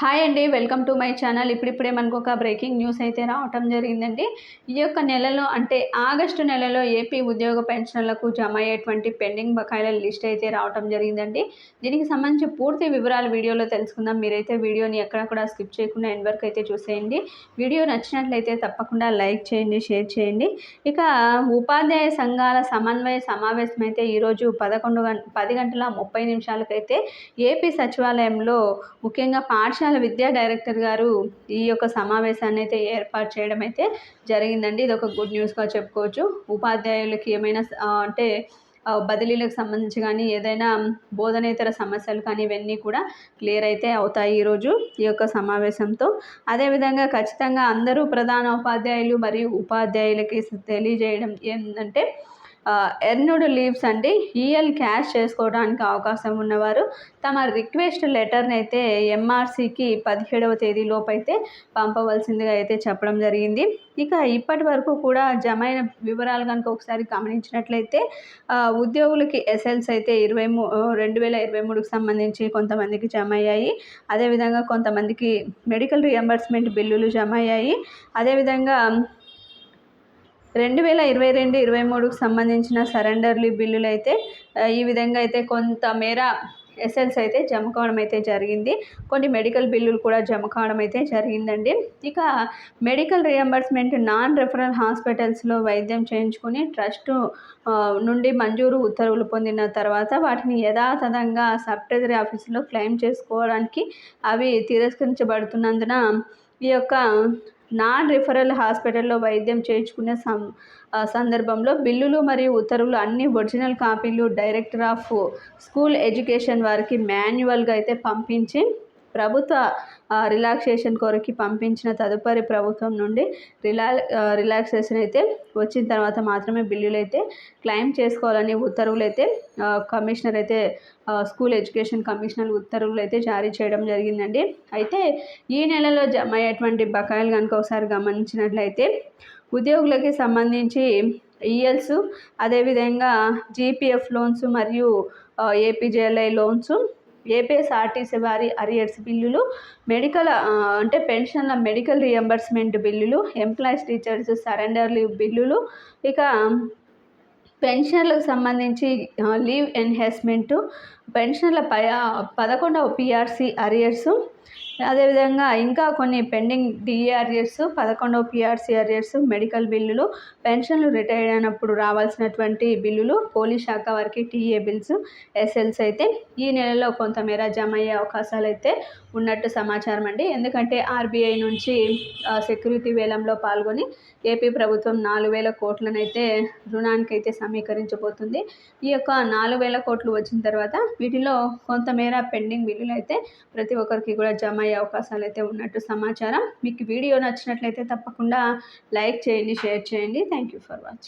Hi అండి welcome to my channel. ఇప్పుడిప్పుడే మనకు ఒక బ్రేకింగ్ న్యూస్ అయితే రావటం జరిగిందండి. ఈ యొక్క నెలలో అంటే ఆగస్టు నెలలో ఏపీ ఉద్యోగ పెన్షన్లకు జమ అయ్యేటువంటి పెండింగ్ బకాయిల లిస్ట్ అయితే రావటం జరిగిందండి. దీనికి సంబంధించి పూర్తి వివరాలు వీడియోలో తెలుసుకుందాం. మీరైతే వీడియోని ఎక్కడ కూడా స్కిప్ చేయకుండా ఎండ్ వరకు అయితే చూసేయండి. వీడియో నచ్చినట్లయితే తప్పకుండా లైక్ చేయండి షేర్ చేయండి. ఇక ఉపాధ్యాయ సంఘాల సమన్వయ సమావేశం అయితే ఈరోజు పదకొండు గంట పది గంటల ముప్పై నిమిషాలకైతే ఏపీ సచివాలయంలో ముఖ్యంగా పాఠశాల పాఠశాల విద్యా డైరెక్టర్ గారు ఈ యొక్క సమావేశాన్ని అయితే ఏర్పాటు చేయడం అయితే జరిగిందండి. ఇది ఒక గుడ్ న్యూస్గా చెప్పుకోవచ్చు. ఉపాధ్యాయులకి ఏమైనా అంటే బదిలీలకు సంబంధించి కానీ ఏదైనా బోధనేతర సమస్యలు కానీ ఇవన్నీ కూడా క్లియర్ అయితే అవుతాయి ఈరోజు ఈ యొక్క సమావేశంతో. అదేవిధంగా ఖచ్చితంగా అందరూ ప్రధాన ఉపాధ్యాయులు మరియు ఉపాధ్యాయులకి తెలియజేయడం ఏంటంటే ఎర్నుడ్ లీవ్స్ అండి ఈఎల్ క్యాష్ చేసుకోవడానికి అవకాశం ఉన్నవారు తమ రిక్వెస్ట్ లెటర్ని అయితే ఎంఆర్సీకి పదిహేడవ తేదీలోపు అయితే పంపవలసిందిగా అయితే చెప్పడం జరిగింది. ఇక ఇప్పటి వరకు కూడా అయిన వివరాలు కనుక ఒకసారి గమనించినట్లయితే ఉద్యోగులకి ఎస్ఎల్స్ అయితే ఇరవై మూ రెండు వేల ఇరవై మూడుకి సంబంధించి కొంతమందికి జమ అయ్యాయి. అదేవిధంగా కొంతమందికి మెడికల్ రియంబర్స్మెంట్ బిల్లులు జమ అయ్యాయి. అదేవిధంగా రెండు వేల ఇరవై రెండు ఇరవై మూడుకు సంబంధించిన సరెండర్లు బిల్లులు అయితే ఈ విధంగా అయితే కొంత మేర ఎస్ఎల్స్ అయితే జమ కావడం అయితే జరిగింది. కొన్ని మెడికల్ బిల్లులు కూడా జమ కావడం అయితే జరిగిందండి. ఇక మెడికల్ రియంబర్స్మెంట్ నాన్ రెఫరల్ హాస్పిటల్స్లో వైద్యం చేయించుకుని ట్రస్ట్ నుండి మంజూరు ఉత్తర్వులు పొందిన తర్వాత వాటిని యథాతథంగా సబ్ ట్రెజరీ ఆఫీసులో క్లెయిమ్ చేసుకోవడానికి అవి తిరస్కరించబడుతున్నందున ఈ యొక్క నాన్ రిఫరల్ హాస్పిటల్లో వైద్యం చేయించుకునే సం సందర్భంలో బిల్లులు మరియు ఉత్తర్వులు అన్ని ఒరిజినల్ కాపీలు డైరెక్టర్ ఆఫ్ స్కూల్ ఎడ్యుకేషన్ వారికి మాన్యువల్గా అయితే పంపించి ప్రభుత్వ రిలాక్సేషన్ కొరకి పంపించిన తదుపరి ప్రభుత్వం నుండి రిలా రిలాక్సేషన్ అయితే వచ్చిన తర్వాత మాత్రమే బిల్లులు అయితే క్లెయిమ్ చేసుకోవాలని ఉత్తర్వులు అయితే కమిషనర్ అయితే స్కూల్ ఎడ్యుకేషన్ కమిషనర్ ఉత్తర్వులు అయితే జారీ చేయడం జరిగిందండి. అయితే ఈ నెలలో జమ అయ్యేటువంటి బకాయిలు కనుక ఒకసారి గమనించినట్లయితే ఉద్యోగులకి సంబంధించి ఈఎల్స్ అదేవిధంగా జీపీఎఫ్ లోన్స్ మరియు ఏపీజేఎల్ఐ లోన్స్ ఏపీఎస్ఆర్టీసీ వారి అరియర్స్ బిల్లులు మెడికల్ అంటే పెన్షన్ల మెడికల్ రియంబర్స్మెంట్ బిల్లులు ఎంప్లాయీస్ టీచర్స్ సరెండర్ లీవ్ బిల్లులు ఇక పెన్షన్లకు సంబంధించి లీవ్ ఎన్హాన్స్మెంటు పెన్షన్ల పై పదకొండవ పిఆర్సీ అరియర్స్ అదేవిధంగా ఇంకా కొన్ని పెండింగ్ డిఏఆర్ఎస్ పదకొండవ పిఆర్సీ అరియర్స్ మెడికల్ బిల్లులు పెన్షన్లు రిటైర్ అయినప్పుడు రావాల్సినటువంటి బిల్లులు పోలీస్ శాఖ వారికి టీఏ బిల్స్ ఎస్ఎల్స్ అయితే ఈ నెలలో కొంతమేర జమ అయ్యే అవకాశాలు అయితే ఉన్నట్టు సమాచారం అండి. ఎందుకంటే ఆర్బీఐ నుంచి సెక్యూరిటీ వేలంలో పాల్గొని ఏపీ ప్రభుత్వం నాలుగు వేల కోట్లనైతే రుణానికైతే సమీకరించబోతుంది. ఈ యొక్క నాలుగు వేల కోట్లు వచ్చిన తర్వాత వీటిలో కొంతమేర పెండింగ్ బిల్లులు అయితే ప్రతి ఒక్కరికి కూడా జమ అయ్యే అవకాశాలు అయితే ఉన్నట్టు సమాచారం. మీకు వీడియో నచ్చినట్లయితే తప్పకుండా లైక్ చేయండి షేర్ చేయండి. Thank you for watching